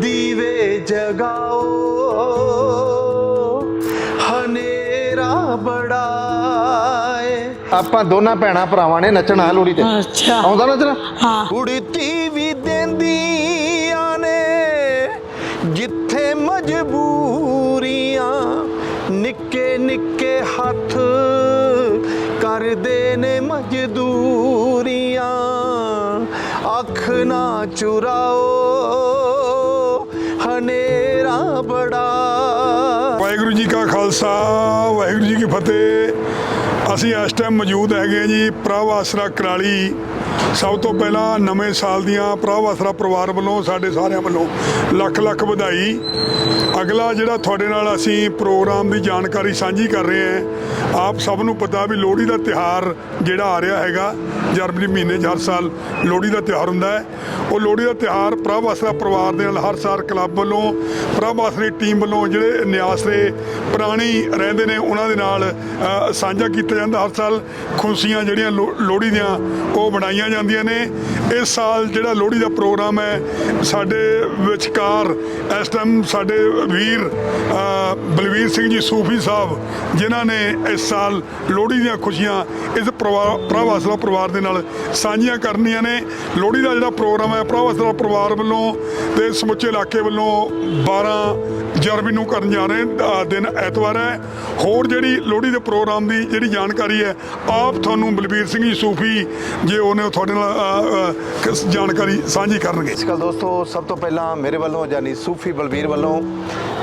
ਦੀਵੇ ਜਗਾਓ। ਹਨੇਰਾ ਬੜਾ ਏ ਆਪਾਂ ਦੋਨਾਂ ਭੈਣਾ ਭਰਾਵਾਂ ਨੇ ਨੱਚਣਾ ਲੋੜੀ ਤੇ। ਅੱਛਾ। ਆਉਂਦਾ ਨੱਚਣਾ? ਹਾਂ। ਕੁੜਤੀ ਵੀ ਦਿੰਦੀਆਂ ਨੇ। ਜਿੱਥੇ ਮਜਬੂਰੀਆਂ ਨਿੱਕੇ ਨਿੱਕੇ ਹੱਥ ਕਰਦੇ ਨੇ ਮਜ਼ਦੂਰੀਆਂ। ਅੱਖ ਨਾ ਚੁਰਾਓ। ਬੜਾ। ਵਾਹਿਗੁਰੂ ਜੀ ਕਾ ਖਾਲਸਾ, ਵਾਹਿਗੁਰੂ ਜੀ ਕੀ ਫਤਿਹ। ਅਸੀਂ ਇਸ ਟਾਈਮ ਮੌਜੂਦ ਹੈਗੇ ਜੀ ਪ੍ਰਭ ਆਸਰਾ ਕਰਾਲੀ ਸਭ ਤੋਂ ਪਹਿਲਾਂ ਨਵੇਂ ਸਾਲ ਦੀਆਂ ਪ੍ਰਭ ਆਸਰਾ ਪਰਿਵਾਰ ਵੱਲੋਂ ਸਾਡੇ ਸਾਰਿਆਂ ਵੱਲੋਂ ਲੱਖ ਲੱਖ ਵਧਾਈ। ਅਗਲਾ ਜਿਹੜਾ ਤੁਹਾਡੇ ਨਾਲ ਅਸੀਂ ਪ੍ਰੋਗਰਾਮ ਦੀ ਜਾਣਕਾਰੀ ਸਾਂਝੀ ਕਰ ਰਹੇ ਹਾਂ, ਆਪ ਸਭ ਨੂੰ ਪਤਾ ਵੀ ਲੋਹੜੀ ਦਾ ਤਿਹਾਰ ਜਿਹੜਾ ਆ ਰਿਹਾ ਹੈਗਾ, ਜਨਵਰੀ ਮਹੀਨੇ 'ਚ ਹਰ ਸਾਲ ਲੋਹੜੀ ਦਾ ਤਿਉਹਾਰ ਹੁੰਦਾ ਹੈ। ਉਹ ਲੋਹੜੀ ਦਾ ਤਿਉਹਾਰ ਪ੍ਰਭ ਆਸਰਾ ਪਰਿਵਾਰ ਦੇ ਨਾਲ ਹਰ ਸਾਲ ਕਲੱਬ ਵੱਲੋਂ, ਪ੍ਰਭ ਆਸਰੇ ਟੀਮ ਵੱਲੋਂ ਜਿਹੜੇ ਨਿਆਸਰੇ ਪੁਰਾਣੀ ਰਹਿੰਦੇ ਨੇ, ਉਹਨਾਂ ਦੇ ਨਾਲ ਸਾਂਝਾ ਕੀਤਾ ਜਾਂਦਾ ਹਰ ਸਾਲ। ਖੁਸ਼ੀਆਂ ਜਿਹੜੀਆਂ ਲੋ- ਲੋਹੜੀ ਦੀਆਂ ਉਹ ਬਣਾਈਆਂ ਜਾਂਦੀਆਂ ਨੇ। ਇਸ ਸਾਲ ਜਿਹੜਾ ਲੋਹੜੀ ਦਾ ਪ੍ਰੋਗਰਾਮ ਹੈ ਸਾਡੇ ਵਿਚਕਾਰ ਇਸ ਟਾਈਮ ਸਾਡੇ ਵੀਰ ਅ, ਬਲਵੀਰ ਸਿੰਘ ਜੀ ਸੂਫੀ ਸਾਹਿਬ ਜਿਨ੍ਹਾਂ ਨੇ ਇਸ ਸਾਲ ਲੋਹੜੀ ਦੀਆਂ ਖੁਸ਼ੀਆਂ ਇਸ ਪਰਿਵਾਰ ਪ੍ਰਭ ਪਰਿਵਾਰ ਦੇ ਨਾਲ ਸਾਂਝੀਆਂ ਕਰਨੀਆਂ ਨੇ। ਲੋਹੜੀ ਦਾ ਜਿਹੜਾ ਪ੍ਰੋਗਰਾਮ ਹੈ ਪ੍ਰਭ ਪਰਿਵਾਰ ਵੱਲੋਂ ਤੇ ਸਮੁੱਚੇ ਇਲਾਕੇ ਵੱਲੋਂ 12 ਜਰਮੀ ਨੂੰ ਕਰਨ ਜਾ ਰਹੇ ਅ, ਦਿਨ ਐਤਵਾਰ ਹੈ। ਹੋਰ ਜਿਹੜੀ ਲੋਹੜੀ ਦੇ ਪ੍ਰੋਗਰਾਮ ਦੀ ਜਿਹੜੀ ਜਾਣਕਾਰੀ ਹੈ ਆਪ ਤੁਹਾਨੂੰ ਬਲਬੀਰ ਸਿੰਘ ਜੀ ਸੂਫੀ ਜੇ ਉਹਨੇ ਉਹ ਤੁਹਾਡੇ ਨਾਲ ਅ, ਅ, ਕਿਸ ਜਾਣਕਾਰੀ ਸਾਂਝੀ ਕਰਨਗੇ। ਸਤਿ ਸ਼੍ਰੀ ਅਕਾਲ ਦੋਸਤੋ ਸਭ ਤੋਂ ਪਹਿਲਾਂ ਮੇਰੇ ਵੱਲੋਂ ਯਾਨੀ ਸੂਫੀ ਬਲਬੀਰ ਵੱਲੋਂ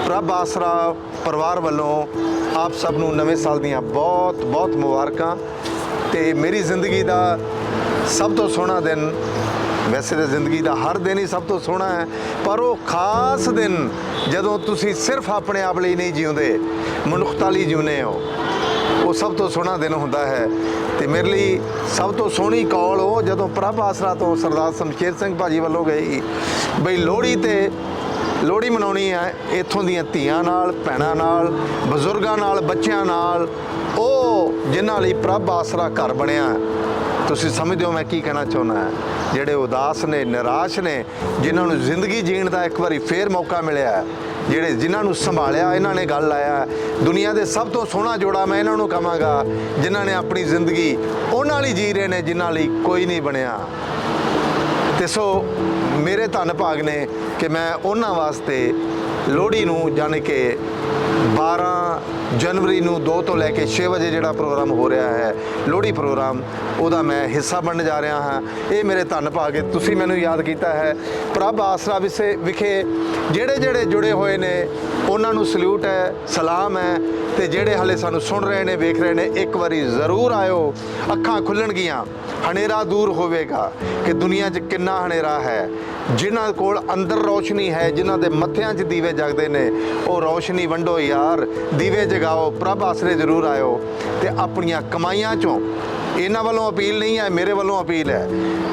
ਰੱਬ ਆਸਰਾ ਪਰਿਵਾਰ ਵੱਲੋਂ ਆਪ ਸਭ ਨੂੰ ਨਵੇਂ ਸਾਲ ਦੀਆਂ ਬਹੁਤ ਬਹੁਤ ਮੁਬਾਰਕਾਂ। ਤੇ ਮੇਰੀ ਜ਼ਿੰਦਗੀ ਦਾ ਸਭ ਤੋਂ ਸੋਹਣਾ ਦਿਨ ਵੈਸੇ ਤਾਂ ਜ਼ਿੰਦਗੀ ਦਾ ਹਰ ਦਿਨ ਹੀ ਸਭ ਤੋਂ ਸੋਹਣਾ ਹੈ, ਪਰ ਉਹ ਖਾਸ ਦਿਨ ਜਦੋਂ ਤੁਸੀਂ ਸਿਰਫ ਆਪਣੇ ਆਪ ਲਈ ਨਹੀਂ ਜਿਉਂਦੇ, ਮਨੁੱਖਤਾ ਲਈ ਜਿਉਂਦੇ ਹੋ, ਉਹ ਸਭ ਤੋਂ ਸੋਹਣਾ ਦਿਨ ਹੁੰਦਾ ਹੈ। ਤੇ ਮੇਰੇ ਲਈ ਸਭ ਤੋਂ ਸੋਹਣੀ ਕਾਲ ਉਹ ਜਦੋਂ ਪ੍ਰਭ ਆਸਰਾ ਤੋਂ ਸਰਦਾਰ ਸ਼ਮਸ਼ੇਰ ਸਿੰਘ ਭਾਜੀ ਵੱਲੋਂ ਗਈ, ਬਈ ਲੋਹੜੀ ਤੇ ਲੋਹੜੀ ਮਨਾਉਣੀ ਹੈ, ਇੱਥੋਂ ਦੀਆਂ ਧੀਆਂ ਨਾਲ, ਭੈਣਾਂ ਨਾਲ, ਬਜ਼ੁਰਗਾਂ ਨਾਲ, ਬੱਚਿਆਂ ਨਾਲ, ਉਹ ਜਿਨ੍ਹਾਂ ਲਈ ਪ੍ਰਭ ਆਸਰਾ ਘਰ ਬਣਿਆ ਤੁਸੀਂ ਸਮਝਦੇ ਹੋ ਮੈਂ ਕੀ ਕਹਿਣਾ ਚਾਹੁੰਦਾ ਜਿਹੜੇ ਉਦਾਸ ਨੇ, ਨਿਰਾਸ਼ ਨੇ, ਜਿਨ੍ਹਾਂ ਨੂੰ ਜ਼ਿੰਦਗੀ ਜੀਣ ਦਾ ਇੱਕ ਵਾਰੀ ਫੇਰ ਮੌਕਾ ਮਿਲਿਆ ਜਿਹੜੇ ਜਿਨ੍ਹਾਂ ਨੂੰ ਸੰਭਾਲਿਆ, ਇਹਨਾਂ ਨੇ ਗੱਲ ਆਇਆ ਦੁਨੀਆ ਦੇ ਸਭ ਤੋਂ ਸੋਹਣਾ ਜੋੜਾ ਮੈਂ ਇਹਨਾਂ ਨੂੰ ਕਹਾਂਗਾ, ਜਿਨ੍ਹਾਂ ਨੇ ਆਪਣੀ ਜ਼ਿੰਦਗੀ ਉਹਨਾਂ ਲਈ ਜੀ ਰਹੇ ਨੇ, ਜਿਨ੍ਹਾਂ ਲਈ ਕੋਈ ਨਹੀਂ ਬਣਿਆ। ਤੇ ਸੋ ਮੇਰੇ ਧੰਨ ਭਾਗ ਨੇ ਕਿ ਮੈਂ ਉਹਨਾਂ ਵਾਸਤੇ ਲੋਹੜੀ ਨੂੰ ਜਾਣੀ ਕਿ ਜਨਵਰੀ ਨੂੰ 2 ਤੋਂ ਲੈ ਕੇ 6 ਵਜੇ ਜਿਹੜਾ ਪ੍ਰੋਗਰਾਮ ਹੋ ਰਿਹਾ ਹੈ, ਲੋਹੜੀ ਪ੍ਰੋਗਰਾਮ, ਉਹਦਾ ਮੈਂ ਹਿੱਸਾ ਬਣਨ ਜਾ ਰਿਹਾ ਹਾਂ। ਇਹ ਮੇਰੇ ਧੰਨ ਭਾਗ ਹੈ। ਤੁਸੀਂ ਮੈਨੂੰ ਯਾਦ ਕੀਤਾ ਹੈ, ਪ੍ਰਭ ਆਸਰਾ ਵਿਸੇ ਵਿਖੇ ਜਿਹੜੇ ਜਿਹੜੇ ਜੁੜੇ ਹੋਏ ਨੇ, ਉਹਨਾਂ ਨੂੰ ਸਲੂਟ ਹੈ, ਸਲਾਮ ਹੈ। ਤੇ ਜਿਹੜੇ ਹਲੇ ਸਾਨੂੰ ਸੁਣ ਰਹੇ ਨੇ, ਵੇਖ ਰਹੇ ਨੇ, ਇੱਕ ਵਾਰੀ ਜ਼ਰੂਰ ਆਇਓ। ਅੱਖਾਂ ਖੁੱਲਣਗੀਆਂ। ਹਨੇਰਾ ਦੂਰ ਹੋਵੇਗਾ ਕਿ ਦੁਨੀਆ 'ਚ ਕਿੰਨਾ ਹਨੇਰਾ ਹੈ। ਜਿਨ੍ਹਾਂ ਕੋਲ ਅੰਦਰ ਰੋਸ਼ਨੀ ਹੈ, ਜਿਨ੍ਹਾਂ ਦੇ ਮੱਥਿਆਂ 'ਚ ਦੀਵੇ ਜਗਦੇ ਨੇ, ਉਹ ਰੋਸ਼ਨੀ ਵੰਡੋ ਯਾਰ। ਦੀਵੇ ਜਗਾਓ, ਪ੍ਰਭ ਆਸਰੇ ਜ਼ਰੂਰ ਆਇਓ ਤੇ ਆਪਣੀਆਂ ਕਮਾਈਆਂ 'ਚੋਂ ਇਹਨਾਂ ਵੱਲੋਂ ਅਪੀਲ ਨਹੀਂ ਹੈ, ਮੇਰੇ ਵੱਲੋਂ ਅਪੀਲ ਹੈ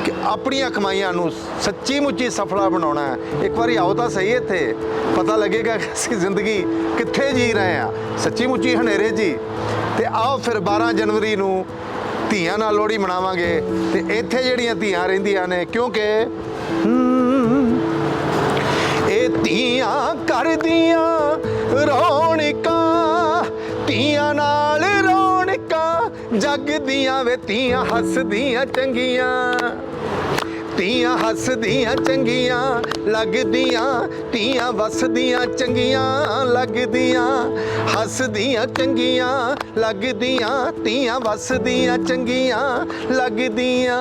ਕਿ ਆਪਣੀਆਂ ਕਮਾਈਆਂ ਨੂੰ ਸੱਚੀ ਮੁੱਚੀ ਸਫਲਾ ਬਣਾਉਣਾ ਹੈ। ਇੱਕ ਵਾਰੀ ਆਓ ਤਾਂ ਸਹੀ ਇੱਥੇ। ਪਤਾ ਲੱਗੇਗਾ ਕਿ ਅਸੀਂ ਜ਼ਿੰਦਗੀ ਕਿੱਥੇ ਜੀ ਰਹੇ ਹਾਂ। ਸੱਚੀ ਮੁੱਚੀ ਹਨੇਰੇ ਜੀ। ਤੇ ਆਓ ਫਿਰ 12 ਜਨਵਰੀ ਨੂੰ ਧੀਆਂ ਨਾਲ ਲੋਹੜੀ ਮਨਾਵਾਂਗੇ। ਤੇ ਇੱਥੇ ਜਿਹੜੀਆਂ ਧੀਆਂ ਰਹਿੰਦੀਆਂ ਨੇ, ਕਿਉਂਕਿ ਇਹ ਧੀਆਂ ਕਰਦੀਆਂ ਜੱਗ ਵੇ, ਧੀਆਂ ਹੱਸਦੀਆਂ ਚੰਗੀਆਂ। ਧੀਆਂ ਹੱਸਦੀਆਂ ਚੰਗੀਆਂ, ਲੱਗਦੀਆਂ ਧੀਆਂ ਵਸਦੀਆਂ ਚੰਗੀਆਂ, ਲੱਗਦੀਆਂ ਹੱਸਦੀਆਂ ਚੰਗੀਆਂ, ਲੱਗਦੀਆਂ ਧੀਆਂ ਵਸਦੀਆਂ ਚੰਗੀਆਂ, ਲੱਗਦੀਆਂ।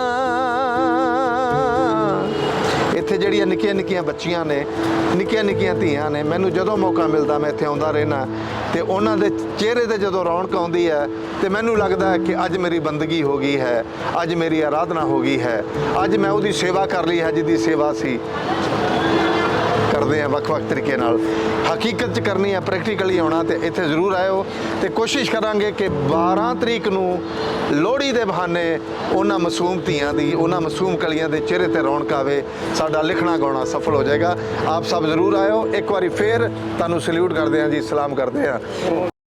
ਇੱਥੇ ਜਿਹੜੀਆਂ ਨਿੱਕੀਆਂ ਨਿੱਕੀਆਂ ਬੱਚੀਆਂ ਨੇ, ਨਿੱਕੀਆਂ ਨਿੱਕੀਆਂ ਧੀਆਂ ਨੇ, ਮੈਨੂੰ ਜਦੋਂ ਮੌਕਾ ਮਿਲਦਾ ਮੈਂ ਇੱਥੇ ਆਉਂਦਾ ਰਹਿਣਾ ਤੇ ਉਹਨਾਂ ਦੇ ਚਿਹਰੇ ਤੇ ਜਦੋਂ ਰੌਣਕ ਆਉਂਦੀ ਹੈ, ਤੇ ਮੈਨੂੰ ਲੱਗਦਾ ਹੈ ਕਿ ਅੱਜ ਮੇਰੀ ਬੰਦਗੀ ਹੋ ਗਈ ਹੈ, ਅੱਜ ਮੇਰੀ ਆਰਾਧਨਾ ਹੋ ਗਈ ਹੈ, ਅੱਜ ਮੈਂ ਉਹਦੀ ਸੇਵਾ ਕਰ ਲਈ ਹੈ ਜਿਹਦੀ ਸੇਵਾ ਸੀ। ਕਰਦੇ ਆ ਵੱਖ-ਵੱਖ ਤਰੀਕੇ ਨਾਲ। ਹਕੀਕਤ ਚ ਕਰਨੀ ਹੈ ਪ੍ਰੈਕਟੀਕਲੀ ਆਉਣਾ ਤੇ ਇੱਥੇ ਜ਼ਰੂਰ ਆਇਓ ਤੇ ਕੋਸ਼ਿਸ਼ ਕਰਾਂਗੇ ਕਿ 12 ਤਰੀਕ ਨੂੰ ਲੋਹੜੀ ਦੇ ਬਹਾਨੇ ਉਹਨਾਂ ਮਾਸੂਮ ਧੀਆਂ ਦੀ, ਉਹਨਾਂ ਮਾਸੂਮ ਕਲੀਆਂ ਦੇ ਚਿਹਰੇ ਤੇ ਰੌਣਕ ਆਵੇ, ਸਾਡਾ ਲਿਖਣਾ ਗਾਉਣਾ ਸਫਲ ਹੋ ਜਾਏਗਾ। ਆਪ ਸਭ ਜ਼ਰੂਰ ਆਇਓ, ਇੱਕ ਵਾਰੀ ਫੇਰ ਤੁਹਾਨੂੰ ਸਲੂਟ ਕਰਦੇ ਹਾਂ ਜੀ, ਸਲਾਮ ਕਰਦੇ ਹਾਂ